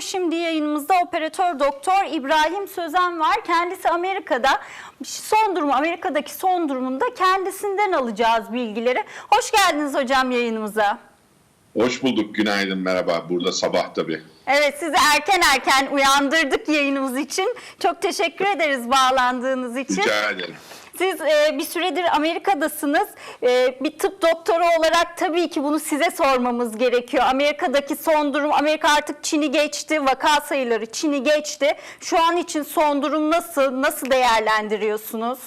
Şimdi yayınımızda operatör doktor İbrahim Sözen var. Kendisi Amerika'da son durumu, Amerika'daki son durumunda kendisinden alacağız bilgileri. Hoş geldiniz hocam yayınımıza. Hoş bulduk, günaydın, merhaba. Burada sabah tabii. Evet sizi erken erken uyandırdık yayınımız için. Çok teşekkür ederiz bağlandığınız için. Rica ederim. Siz e, bir süredir Amerika'dasınız. E, bir tıp doktoru olarak tabii ki bunu size sormamız gerekiyor. Amerika'daki son durum, Amerika artık Çin'i geçti, vaka sayıları Çin'i geçti. Şu an için son durum nasıl, nasıl değerlendiriyorsunuz?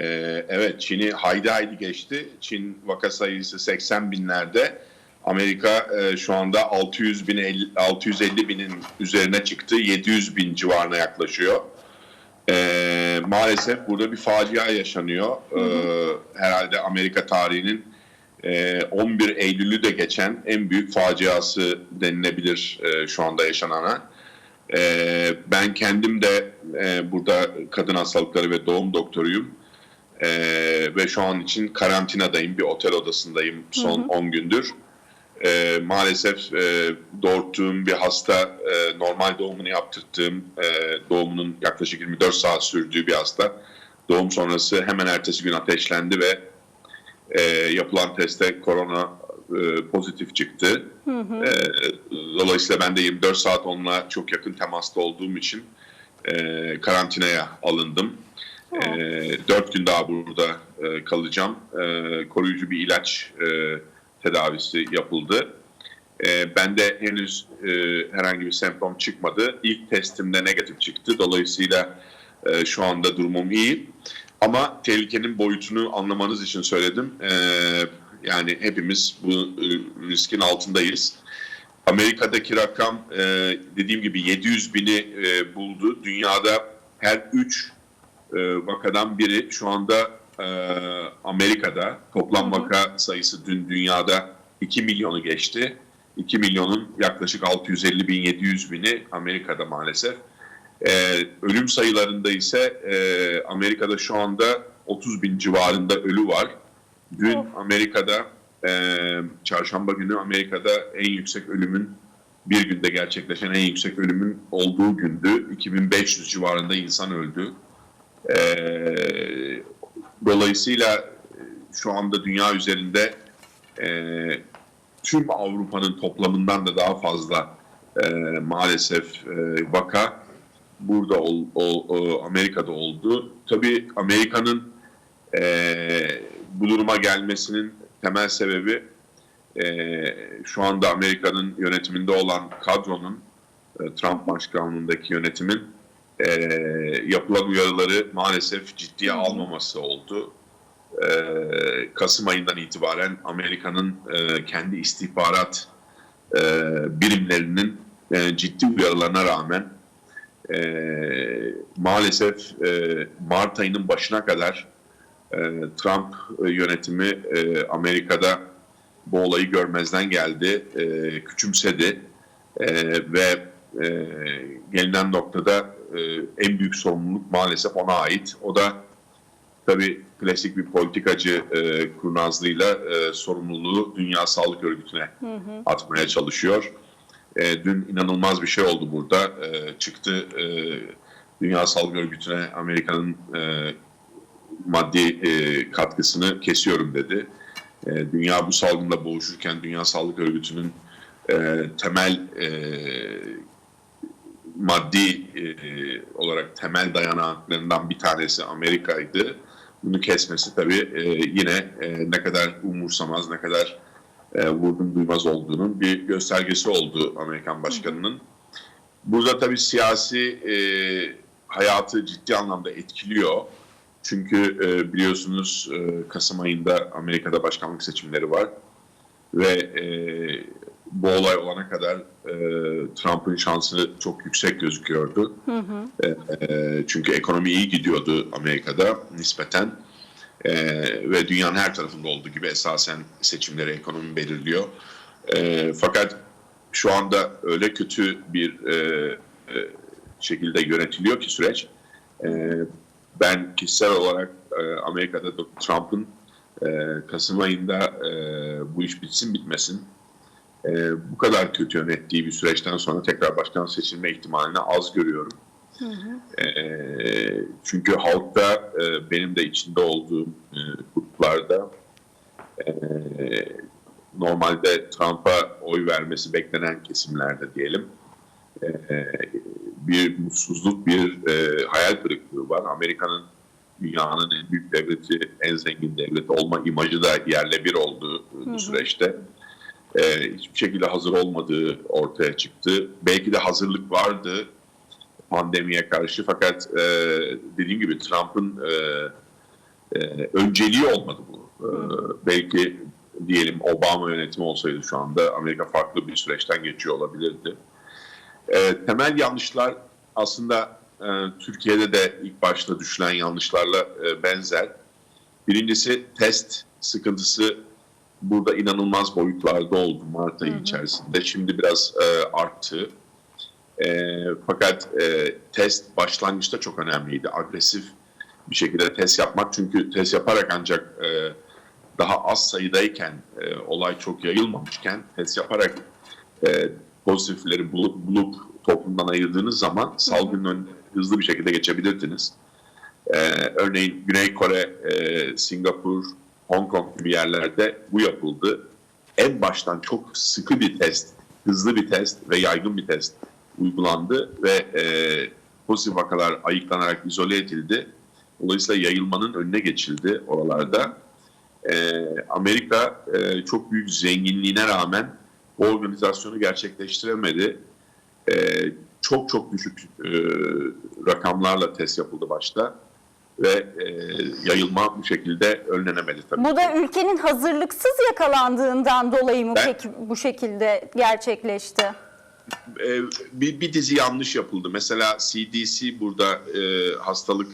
Ee, evet, Çin'i haydi haydi geçti. Çin vaka sayısı 80 binlerde. Amerika e, şu anda 600 bin, 50 650 binin üzerine çıktı. 700 bin civarına yaklaşıyor. Ee, maalesef burada bir facia yaşanıyor. Ee, herhalde Amerika tarihinin e, 11 Eylül'ü de geçen en büyük faciası denilebilir e, şu anda yaşanana. Ee, ben kendim de e, burada kadın hastalıkları ve doğum doktoruyum. Ee, ve şu an için karantinadayım, bir otel odasındayım son 10 gündür. Ee, maalesef e, doğurttuğum bir hasta, e, normal doğumunu yaptırttığım, e, doğumunun yaklaşık 24 saat sürdüğü bir hasta. Doğum sonrası hemen ertesi gün ateşlendi ve e, yapılan testte korona e, pozitif çıktı. E, dolayısıyla ben de 24 saat onunla çok yakın temasta olduğum için e, karantinaya alındım. E, 4 gün daha burada e, kalacağım. E, koruyucu bir ilaç e, tedavisi yapıldı. E, bende henüz e, herhangi bir semptom çıkmadı. İlk testimde negatif çıktı. Dolayısıyla e, şu anda durumum iyi. Ama tehlikenin boyutunu anlamanız için söyledim. E, yani hepimiz bu e, riskin altındayız. Amerika'daki rakam e, dediğim gibi 700 bini e, buldu. Dünyada her 3 e, vakadan biri şu anda e, Amerika'da. Toplam vaka sayısı dün dünyada 2 milyonu geçti. 2 milyonun yaklaşık 650 bin 700 bini Amerika'da maalesef. E, ölüm sayılarında ise e, Amerika'da şu anda 30 bin civarında ölü var. Dün Of. Amerika'da e, çarşamba günü Amerika'da en yüksek ölümün bir günde gerçekleşen en yüksek ölümün olduğu gündü. 2500 civarında insan öldü. E, dolayısıyla e, şu anda dünya üzerinde e, tüm Avrupa'nın toplamından da daha fazla e, maalesef e, vaka burada ol, ol- o- Amerika'da oldu. Tabii Amerika'nın e, bu duruma gelmesinin temel sebebi e, şu anda Amerika'nın yönetiminde olan kadronun e, Trump başkanlığındaki yönetimin e, yapılan uyarıları maalesef ciddiye almaması oldu. E, Kasım ayından itibaren Amerika'nın e, kendi istihbarat e, birimlerinin e, ciddi uyarılarına rağmen e, maalesef e, Mart ayının başına kadar e, Trump yönetimi e, Amerika'da bu olayı görmezden geldi, e, küçümsedi E, ve e, gelinen noktada e, en büyük sorumluluk maalesef ona ait. O da tabii klasik bir politikacı e, kurnazlığıyla e, sorumluluğu Dünya Sağlık Örgütü'ne atmaya çalışıyor. E, dün inanılmaz bir şey oldu burada. E, çıktı e, Dünya Sağlık Örgütü'ne Amerika'nın e, maddi e, katkısını kesiyorum dedi. E, dünya bu salgınla boğuşurken Dünya Sağlık Örgütü'nün e, temel e, maddi e, olarak temel dayanaklarından bir tanesi Amerika'ydı. Bunu kesmesi tabii e, yine e, ne kadar umursamaz, ne kadar e, vurdum duymaz olduğunun bir göstergesi oldu Amerikan başkanının. Burada tabii siyasi e, hayatı ciddi anlamda etkiliyor. Çünkü e, biliyorsunuz e, Kasım ayında Amerika'da başkanlık seçimleri var ve e, bu olay olana kadar e, Trump'ın şansı çok yüksek gözüküyordu. E, e, çünkü ekonomi iyi gidiyordu Amerika'da nispeten E, ve dünyanın her tarafında olduğu gibi esasen seçimleri ekonomi belirliyor. E, fakat şu anda öyle kötü bir e, e, şekilde yönetiliyor ki süreç. E, ben kişisel olarak e, Amerika'da Trump'ın e, Kasım ayında e, bu iş bitsin bitmesin e, bu kadar kötü yönettiği bir süreçten sonra tekrar başkan seçilme ihtimalini az görüyorum. E, çünkü halkta e, benim de içinde olduğum e, gruplarda e, normalde Trump'a oy vermesi beklenen kesimlerde diyelim e, bir mutsuzluk, bir e, hayal kırıklığı var. Amerika'nın dünyanın en büyük devleti, en zengin devleti olma imajı da yerle bir oldu bu süreçte. E, hiçbir şekilde hazır olmadığı ortaya çıktı. Belki de hazırlık vardı pandemiye karşı fakat e, dediğim gibi Trump'ın e, e, önceliği olmadı bu. E, belki diyelim Obama yönetimi olsaydı şu anda Amerika farklı bir süreçten geçiyor olabilirdi. E, temel yanlışlar aslında e, Türkiye'de de ilk başta düşülen yanlışlarla e, benzer. Birincisi test sıkıntısı burada inanılmaz boyutlarda oldu Mart ayı içerisinde. Şimdi biraz e, arttı. E, fakat e, test başlangıçta çok önemliydi. Agresif bir şekilde test yapmak. Çünkü test yaparak ancak e, daha az sayıdayken, e, olay çok yayılmamışken test yaparak e, pozitifleri bulup, bulup toplumdan ayırdığınız zaman salgının önüne hızlı bir şekilde geçebilirdiniz. E, örneğin Güney Kore, e, Singapur, Hong Kong gibi yerlerde bu yapıldı. En baştan çok sıkı bir test, hızlı bir test ve yaygın bir test uygulandı ve e, pozitif vakalar ayıklanarak izole edildi. Dolayısıyla yayılmanın önüne geçildi oralarda. E, Amerika e, çok büyük zenginliğine rağmen bu organizasyonu gerçekleştiremedi. E, çok çok düşük e, rakamlarla test yapıldı başta ve e, yayılma bu şekilde önlenemedi tabii. Bu da ülkenin hazırlıksız yakalandığından dolayı mı Ben- peki bu şekilde gerçekleşti? e, bir, bir dizi yanlış yapıldı. Mesela CDC burada e, hastalık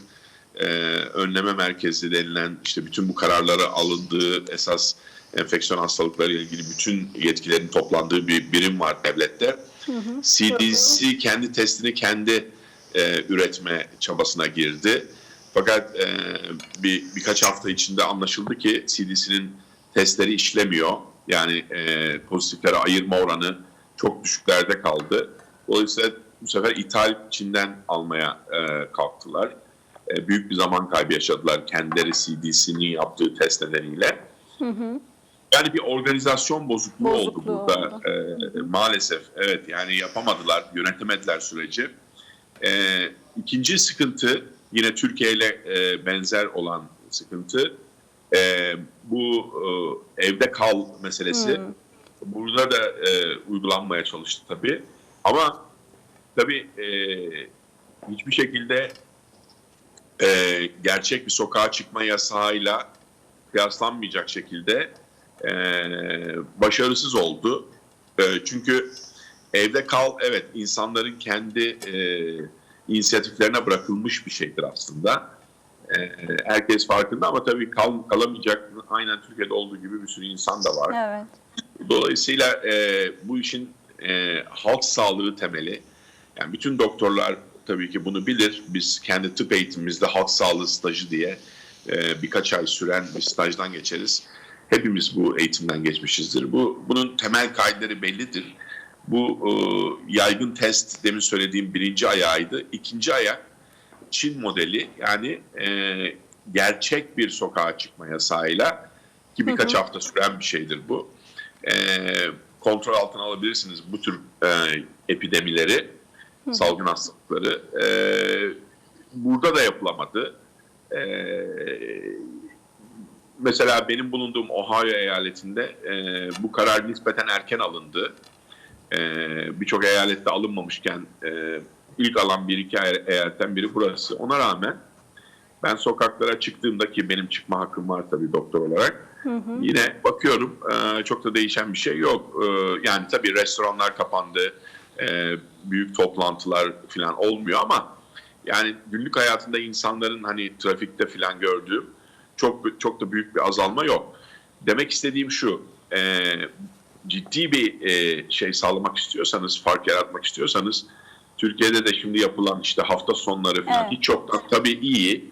e, önleme merkezi denilen işte bütün bu kararları alındığı esas enfeksiyon hastalıkları ile ilgili bütün yetkilerin toplandığı bir birim var devlette. CDC kendi testini kendi e, üretme çabasına girdi. Fakat e, bir birkaç hafta içinde anlaşıldı ki CDC'nin testleri işlemiyor. Yani e, pozitifleri ayırma oranı çok düşüklerde kaldı. Dolayısıyla bu sefer ithal Çin'den almaya e, kalktılar. E, büyük bir zaman kaybı yaşadılar kendileri CDC'nin yaptığı test nedeniyle. Yani bir organizasyon bozukluğu, oldu Bozukluğu burada. oldu. E, maalesef evet yani yapamadılar, yönetemediler süreci. E, ikinci sıkıntı yine Türkiye ile e, benzer olan sıkıntı e, bu e, evde kal meselesi. Burada da e, uygulanmaya çalıştı tabii. Ama tabii e, hiçbir şekilde e, gerçek bir sokağa çıkma yasağıyla kıyaslanmayacak şekilde e, başarısız oldu. E, çünkü evde kal evet insanların kendi e, inisiyatiflerine bırakılmış bir şeydir aslında. E, herkes farkında ama tabii kal, kalamayacak aynen Türkiye'de olduğu gibi bir sürü insan da var. Evet. Dolayısıyla e, bu işin e, halk sağlığı temeli. Yani bütün doktorlar tabii ki bunu bilir. Biz kendi tıp eğitimimizde halk sağlığı stajı diye e, birkaç ay süren bir stajdan geçeriz. Hepimiz bu eğitimden geçmişizdir. Bu bunun temel kaideleri bellidir. Bu e, yaygın test demin söylediğim birinci ayağıydı. İkinci ayak Çin modeli yani e, gerçek bir sokağa çıkma yasağıyla ki birkaç hafta süren bir şeydir bu e, kontrol altına alabilirsiniz bu tür e, epidemileri, salgın hastalıkları. E, burada da yapılamadı. E, mesela benim bulunduğum Ohio eyaletinde e, bu karar nispeten erken alındı. E, Birçok eyalette alınmamışken e, ilk alan bir iki eyaletten biri burası. Ona rağmen ben sokaklara çıktığımda ki benim çıkma hakkım var tabii doktor olarak. Yine bakıyorum e, çok da değişen bir şey yok. E, yani tabii restoranlar kapandı, e, büyük toplantılar falan olmuyor ama yani günlük hayatında insanların hani trafikte falan gördüğüm çok çok da büyük bir azalma yok. Demek istediğim şu, e, ciddi bir e, şey sağlamak istiyorsanız, fark yaratmak istiyorsanız Türkiye'de de şimdi yapılan işte hafta sonları falan Evet. hiç yoktan tabii iyi,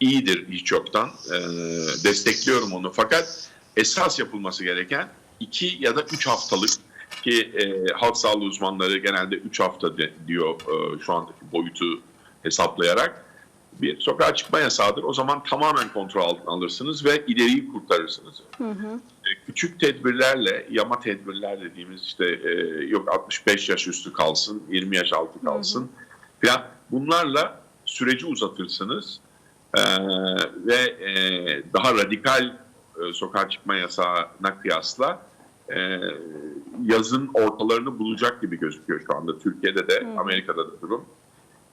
iyidir hiç yoktan. E, destekliyorum onu. Fakat esas yapılması gereken iki ya da üç haftalık ki e, halk sağlığı uzmanları genelde 3 hafta de- diyor e, şu andaki boyutu hesaplayarak bir sokağa çıkma yasağıdır. O zaman tamamen kontrol altına alırsınız ve ileriyi kurtarırsınız. E, Küçük tedbirlerle, yama tedbirler dediğimiz işte e, yok 65 yaş üstü kalsın, 20 yaş altı kalsın falan bunlarla süreci uzatırsınız E, ve e, daha radikal e, sokağa çıkma yasağına kıyasla e, yazın ortalarını bulacak gibi gözüküyor şu anda. Türkiye'de de Amerika'da da durum.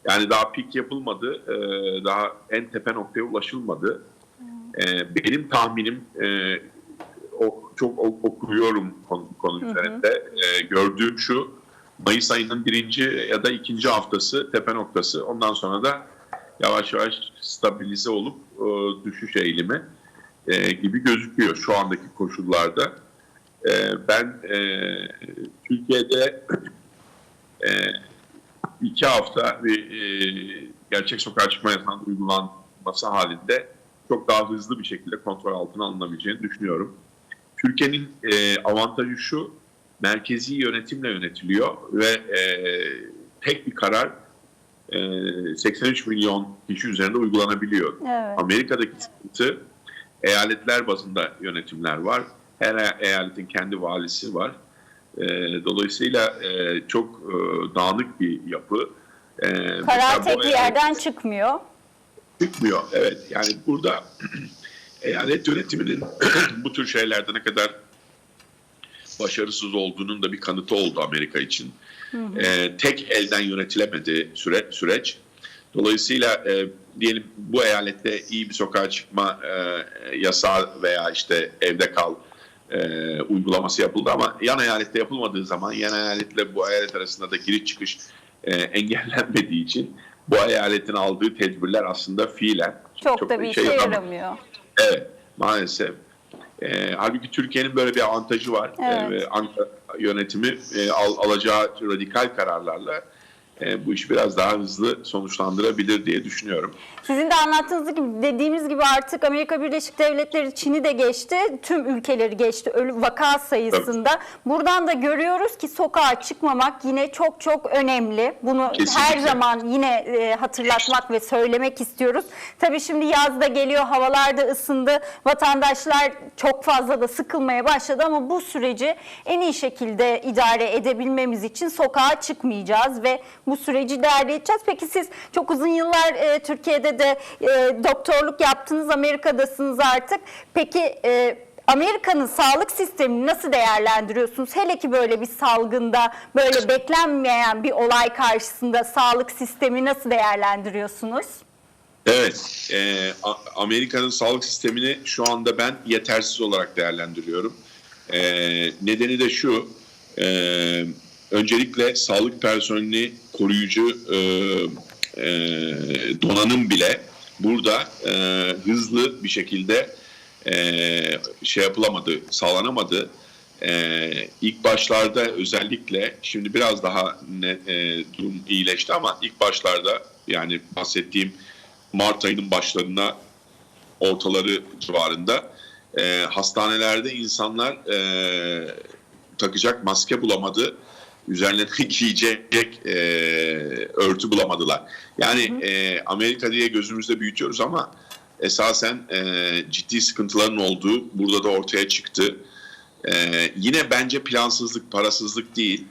Yani daha pik yapılmadı, e, daha en tepe noktaya ulaşılmadı. E, benim tahminim e, o, çok okuyorum konu, konu üzerinde. E, gördüğüm şu, Mayıs ayının birinci ya da ikinci haftası tepe noktası. Ondan sonra da yavaş yavaş stabilize olup e, düşüş eğilimi e, gibi gözüküyor şu andaki koşullarda. E, ben e, Türkiye'de e, iki hafta bir e, gerçek sokağa çıkma yasağının uygulanması halinde çok daha hızlı bir şekilde kontrol altına alınabileceğini düşünüyorum. Türkiye'nin e, avantajı şu, merkezi yönetimle yönetiliyor ve e, tek bir karar e, 83 milyon kişi üzerinde uygulanabiliyor. Evet. Amerika'daki sıkıntı eyaletler bazında yönetimler var. Her eyaletin kendi valisi var. E, dolayısıyla e, çok e, dağınık bir yapı. E, Karar tek bir yerden çıkmıyor. çıkmıyor. Evet yani burada eyalet yönetiminin bu tür şeylerde ne kadar başarısız olduğunun da bir kanıtı oldu Amerika için. Ee, tek elden yönetilemedi süre, süreç. Dolayısıyla e, diyelim bu eyalette iyi bir sokağa çıkma e, yasağı veya işte evde kal e, uygulaması yapıldı ama yan eyalette yapılmadığı zaman yan eyaletle bu eyalet arasında da giriş çıkış e, engellenmediği için bu eyaletin aldığı tedbirler aslında fiilen Çok, da bir yaramadı. yaramıyor. Evet, maalesef. Ee, halbuki Türkiye'nin böyle bir avantajı var. Evet. Ee, ve Ankara yönetimi e, al- alacağı radikal kararlarla e, bu işi biraz daha hızlı sonuçlandırabilir diye düşünüyorum. Sizin de anlattığınız gibi dediğimiz gibi artık Amerika Birleşik Devletleri Çin'i de geçti. Tüm ülkeleri geçti ölü vaka sayısında. Buradan da görüyoruz ki sokağa çıkmamak yine çok çok önemli. Bunu Kesinlikle. her zaman yine e, hatırlatmak ve söylemek istiyoruz. Tabii şimdi yaz da geliyor, havalar da ısındı. Vatandaşlar çok fazla da sıkılmaya başladı ama bu süreci en iyi şekilde idare edebilmemiz için sokağa çıkmayacağız ve bu süreci edeceğiz. Peki siz çok uzun yıllar e, Türkiye'de de e, doktorluk yaptınız, Amerika'dasınız artık. Peki e, Amerika'nın sağlık sistemini nasıl değerlendiriyorsunuz? Hele ki böyle bir salgında, böyle beklenmeyen bir olay karşısında sağlık sistemi nasıl değerlendiriyorsunuz? Evet, e, Amerika'nın sağlık sistemini şu anda ben yetersiz olarak değerlendiriyorum. E, nedeni de şu, e, öncelikle sağlık personeli koruyucu e, e, donanım bile burada e, hızlı bir şekilde e, şey yapılamadı, sağlanamadı. E, ilk başlarda özellikle, şimdi biraz daha ne, e, durum iyileşti ama ilk başlarda yani bahsettiğim Mart ayının başlarına ortaları civarında e, hastanelerde insanlar e, takacak maske bulamadı. Üzerlerine giyecek e, örtü bulamadılar. Yani e, Amerika diye gözümüzde büyütüyoruz ama esasen e, ciddi sıkıntıların olduğu burada da ortaya çıktı. E, yine bence plansızlık, parasızlık değil.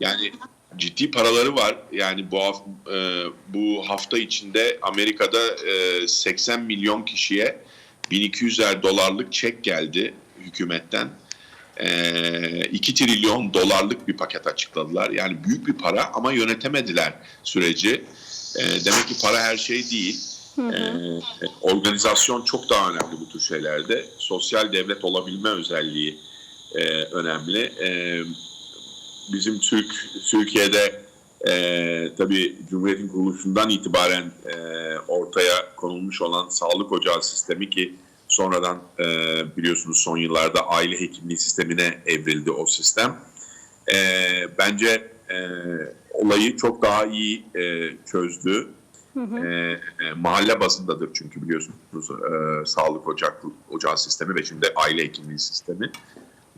Yani ciddi paraları var. Yani bu haf- e, bu hafta içinde Amerika'da e, 80 milyon kişiye 1200'er dolarlık çek geldi hükümetten. E, 2 trilyon dolarlık bir paket açıkladılar. Yani büyük bir para ama yönetemediler süreci. E, demek ki para her şey değil. E, organizasyon çok daha önemli bu tür şeylerde. Sosyal devlet olabilme özelliği e, önemli. E, bizim Türk Türkiye'de e, tabii Cumhuriyet'in kuruluşundan itibaren e, ortaya konulmuş olan sağlık ocağı sistemi ki sonradan e, biliyorsunuz son yıllarda aile hekimliği sistemine evrildi o sistem. E, bence e, olayı çok daha iyi e, çözdü. E, e, mahalle bazındadır çünkü biliyorsunuz e, sağlık ocak, ocağı sistemi ve şimdi aile hekimliği sistemi.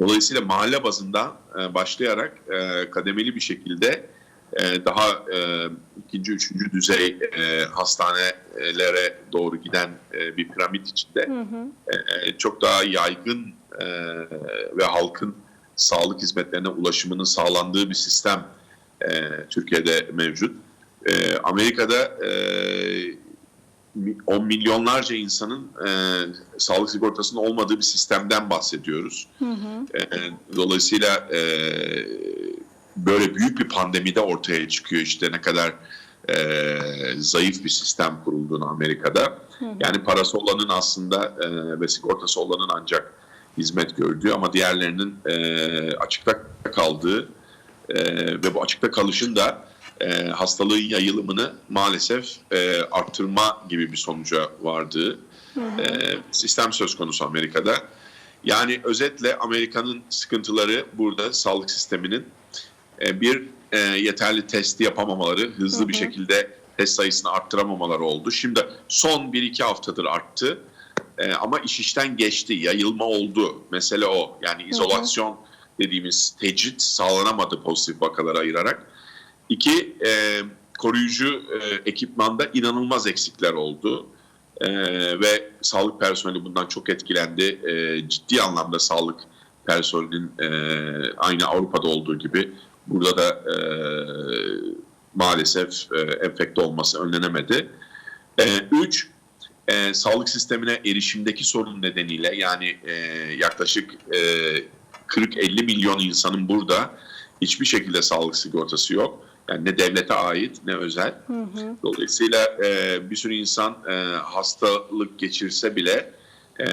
Dolayısıyla mahalle bazında e, başlayarak e, kademeli bir şekilde e, daha e, ikinci, üçüncü düzey e, hastanelere doğru giden e, bir piramit içinde e, çok daha yaygın e, ve halkın sağlık hizmetlerine ulaşımının sağlandığı bir sistem e, Türkiye'de mevcut. E, Amerika'da e, on milyonlarca insanın e, sağlık sigortasının olmadığı bir sistemden bahsediyoruz. E, dolayısıyla e, böyle büyük bir pandemide ortaya çıkıyor işte ne kadar e, zayıf bir sistem kurulduğunu Amerika'da. Yani parası olanın aslında e, ve sigortası olanın ancak hizmet gördüğü ama diğerlerinin e, açıkta kaldığı e, ve bu açıkta kalışın da e, hastalığın yayılımını maalesef e, arttırma gibi bir sonuca vardığı e, sistem söz konusu Amerika'da. Yani özetle Amerika'nın sıkıntıları burada sağlık sisteminin e, bir e, yeterli testi yapamamaları, hızlı bir şekilde test sayısını arttıramamaları oldu. Şimdi son 1-2 haftadır arttı. E, ama iş işten geçti, yayılma oldu. Mesele o. Yani izolasyon dediğimiz tecrit sağlanamadı pozitif vakaları ayırarak. İki, e, koruyucu e, ekipmanda inanılmaz eksikler oldu. E, ve sağlık personeli bundan çok etkilendi. E, ciddi anlamda sağlık personelinin e, aynı Avrupa'da olduğu gibi burada da e, maalesef e, enfekte olması önlenemedi. E, üç, e, sağlık sistemine erişimdeki sorun nedeniyle yani e, yaklaşık e, 40-50 milyon insanın burada hiçbir şekilde sağlık sigortası yok. Yani ne devlete ait ne özel. Dolayısıyla e, bir sürü insan e, hastalık geçirse bile e,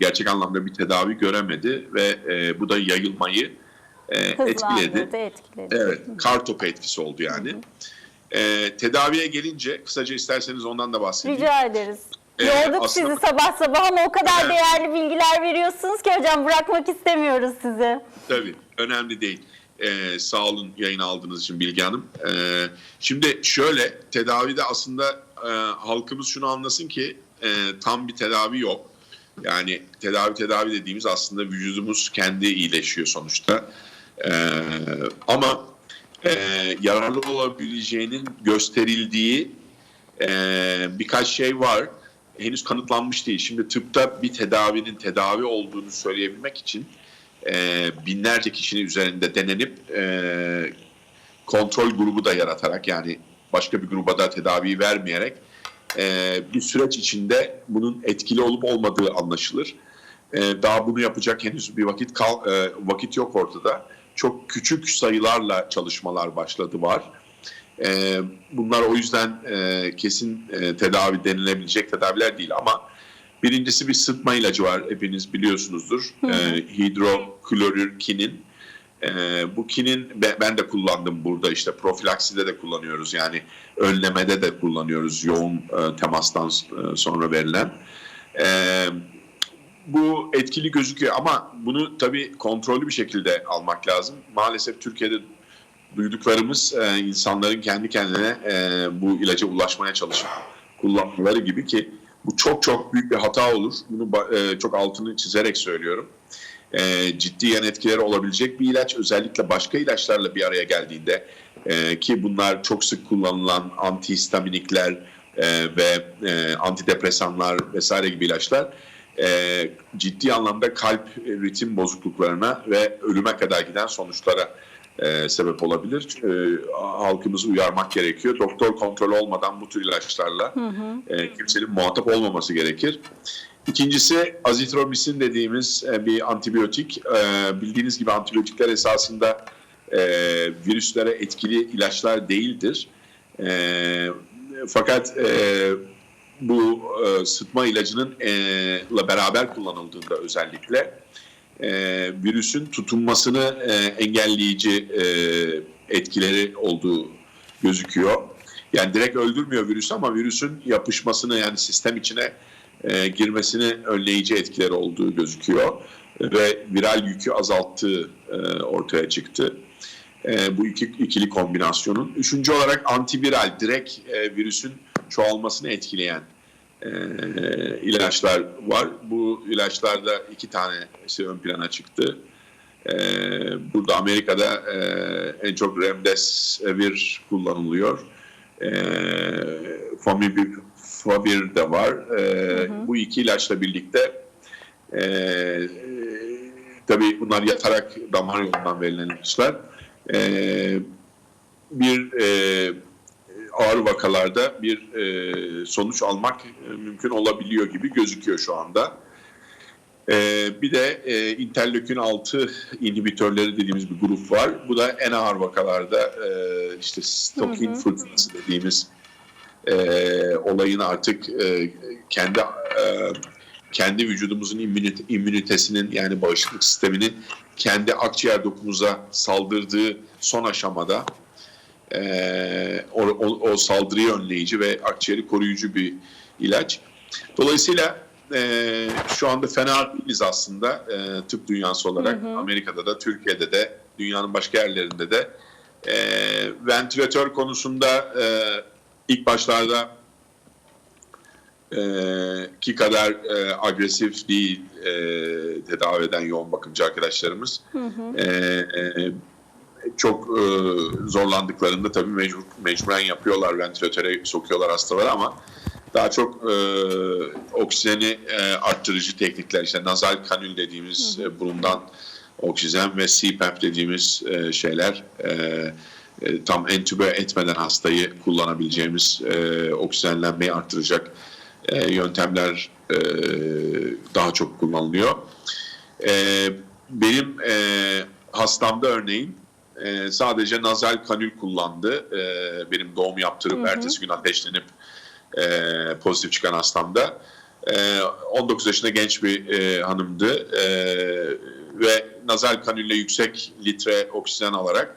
gerçek anlamda bir tedavi göremedi ve e, bu da yayılmayı e, etkiledi. Etkiledi. Evet, kar topu etkisi oldu yani. E, tedaviye gelince kısaca isterseniz ondan da bahsedeyim. Rica ederiz. Ee, Yorduk aslında- sizi sabah sabah ama o kadar Evet. değerli bilgiler veriyorsunuz ki hocam bırakmak istemiyoruz sizi. Tabii, önemli değil. Ee, sağ olun yayın aldığınız için Bilge Hanım. Ee, şimdi şöyle, tedavide aslında e, halkımız şunu anlasın ki e, tam bir tedavi yok. Yani tedavi tedavi dediğimiz aslında vücudumuz kendi iyileşiyor sonuçta. Ee, ama e, yararlı olabileceğinin gösterildiği e, birkaç şey var. Henüz kanıtlanmış değil. Şimdi tıpta bir tedavinin tedavi olduğunu söyleyebilmek için e, binlerce kişinin üzerinde denenip e, kontrol grubu da yaratarak yani başka bir gruba da tedavi vermeyerek e, bir süreç içinde bunun etkili olup olmadığı anlaşılır. E, daha bunu yapacak henüz bir vakit kal, e, vakit yok ortada. Çok küçük sayılarla çalışmalar başladı var. E, bunlar o yüzden e, kesin e, tedavi denilebilecek tedaviler değil ama birincisi bir sıtma ilacı var hepiniz biliyorsunuzdur. E, hidroklorürkinin. E, bu kinin be- ben de kullandım burada işte profilakside de kullanıyoruz yani önlemede de kullanıyoruz yoğun e, temastan e, sonra verilen. E, bu etkili gözüküyor ama bunu tabii kontrollü bir şekilde almak lazım. Maalesef Türkiye'de duyduklarımız e, insanların kendi kendine e, bu ilaca ulaşmaya çalışıp kullanmaları gibi ki bu çok çok büyük bir hata olur. Bunu e, çok altını çizerek söylüyorum. E, ciddi yan etkileri olabilecek bir ilaç özellikle başka ilaçlarla bir araya geldiğinde e, ki bunlar çok sık kullanılan antihistaminikler e, ve e, antidepresanlar vesaire gibi ilaçlar e, ciddi anlamda kalp ritim bozukluklarına ve ölüme kadar giden sonuçlara e, sebep olabilir. E, halkımızı uyarmak gerekiyor. Doktor kontrolü olmadan bu tür ilaçlarla e, kimsenin muhatap olmaması gerekir. İkincisi azitromisin dediğimiz e, bir antibiyotik. E, bildiğiniz gibi antibiyotikler esasında e, virüslere etkili ilaçlar değildir. E, fakat e, bu e, sıtma ilacının e, la beraber kullanıldığında özellikle e, virüsün tutunmasını e, engelleyici e, etkileri olduğu gözüküyor. Yani direkt öldürmüyor virüsü ama virüsün yapışmasını yani sistem içine e, girmesini önleyici etkileri olduğu gözüküyor ve viral yükü azalttığı e, ortaya çıktı. E, bu iki ikili kombinasyonun. Üçüncü olarak antiviral, direkt e, virüsün çoğalmasını etkileyen e, ilaçlar var. Bu ilaçlarda iki tanesi ön plana çıktı. E, burada Amerika'da e, en çok remdesivir kullanılıyor. E, Famivir Favir de var. E, Bu iki ilaçla birlikte e, tabii bunlar yatarak damar yolundan verilen ilaçlar. E, bir e, ağır vakalarda bir e, sonuç almak e, mümkün olabiliyor gibi gözüküyor şu anda. E, bir de e, interleukin 6 inhibitörleri dediğimiz bir grup var. Bu da en ağır vakalarda e, işte stokin fırtınası dediğimiz e, olayın artık e, kendi e, kendi vücudumuzun immünite- immünitesinin yani bağışıklık sisteminin kendi akciğer dokumuza saldırdığı son aşamada e, o, o, o saldırıyı önleyici ve akciğeri koruyucu bir ilaç. Dolayısıyla e, şu anda fena değiliz aslında e, tıp dünyası olarak. Amerika'da da, Türkiye'de de, dünyanın başka yerlerinde de. E, ventilatör konusunda e, ilk başlarda e, ki kadar e, agresif değil e, tedavi eden yoğun bakımcı arkadaşlarımız. E, e, çok e, zorlandıklarında tabii mecbur, mecburen yapıyorlar, ventilatöre sokuyorlar hastaları ama daha çok e, oksijeni e, arttırıcı teknikler, işte nazal kanül dediğimiz e, burundan oksijen ve CPAP dediğimiz e, şeyler e, e, tam entübe etmeden hastayı kullanabileceğimiz e, oksijenlenmeyi arttıracak e, yöntemler e, daha çok kullanılıyor. E, benim e, hastamda örneğin e, sadece nazal kanül kullandı. E, benim doğum yaptırıp ertesi gün ateşlenip e, pozitif çıkan hastamda. E, 19 yaşında genç bir e, hanımdı E, ve nazal kanülle yüksek litre oksijen alarak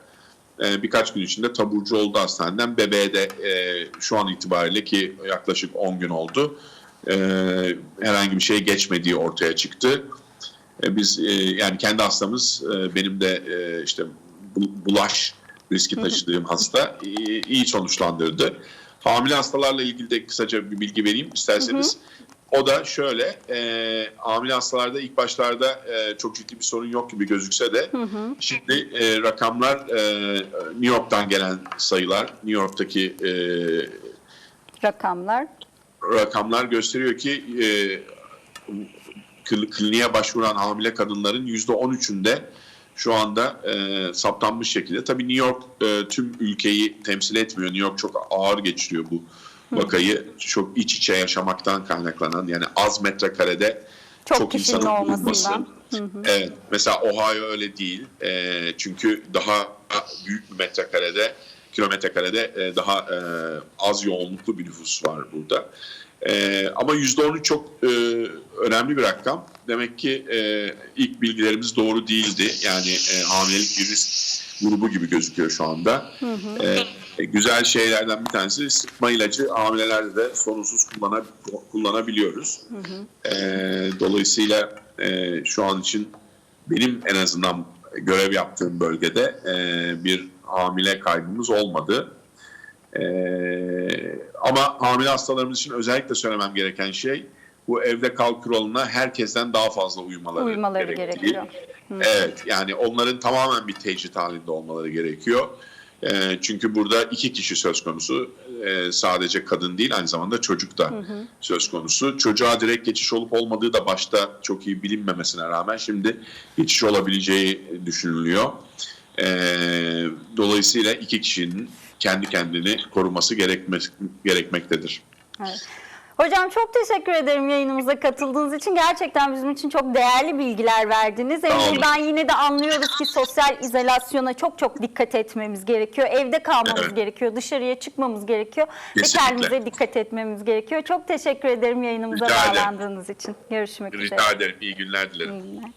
e, birkaç gün içinde taburcu oldu hastaneden. Bebeğe de e, şu an itibariyle ki yaklaşık 10 gün oldu. E, herhangi bir şey geçmediği ortaya çıktı. E, biz e, yani kendi hastamız e, benim de e, işte bulaş riski taşıdığım hasta iyi, sonuçlandırdı. Hamile hastalarla ilgili de kısaca bir bilgi vereyim isterseniz. O da şöyle, e, hamile hastalarda ilk başlarda e, çok ciddi bir sorun yok gibi gözükse de şimdi e, rakamlar e, New York'tan gelen sayılar, New York'taki e, Rakamlar. rakamlar gösteriyor ki e, kl- kliniğe başvuran hamile kadınların yüzde 13'ünde şu anda e, saptanmış şekilde. Tabii New York e, tüm ülkeyi temsil etmiyor. New York çok ağır geçiriyor bu vakayı. Çok iç içe yaşamaktan kaynaklanan yani az metrekarede Çok kişinin insanın bulunması. Evet. Mesela Ohio öyle değil. E, çünkü daha büyük bir metrekarede, kilometre karede e, daha e, az yoğunluklu bir nüfus var burada. E, ama %13 çok e, önemli bir rakam. Demek ki e, ilk bilgilerimiz doğru değildi. Yani e, hamilelik bir risk grubu gibi gözüküyor şu anda. E, güzel şeylerden bir tanesi sıkma ilacı hamilelerde de sorunsuz kullana, kullanabiliyoruz. E, dolayısıyla e, şu an için benim en azından görev yaptığım bölgede e, bir hamile kaybımız olmadı. E, ama hamile hastalarımız için özellikle söylemem gereken şey bu evde kal kuralına herkesten daha fazla Uymaları gerektiği. gerekiyor. Evet yani onların tamamen bir tecrit halinde olmaları gerekiyor. E, çünkü burada iki kişi söz konusu. E, sadece kadın değil aynı zamanda çocuk da söz konusu. Çocuğa direkt geçiş olup olmadığı da başta çok iyi bilinmemesine rağmen şimdi geçiş olabileceği düşünülüyor. E, dolayısıyla iki kişinin kendi kendini koruması gerekmek, gerekmektedir. Evet. Hocam çok teşekkür ederim yayınımıza katıldığınız için. Gerçekten bizim için çok değerli bilgiler verdiniz. Sağ Hem olun. buradan yine de anlıyoruz ki sosyal izolasyona çok çok dikkat etmemiz gerekiyor. Evde kalmamız Evet. gerekiyor, dışarıya çıkmamız gerekiyor Kesinlikle. ve kendimize dikkat etmemiz gerekiyor. Çok teşekkür ederim yayınımıza Rica ederim. bağlandığınız için. Görüşmek üzere. Rica ederim. İyi günler dilerim. İyi günler.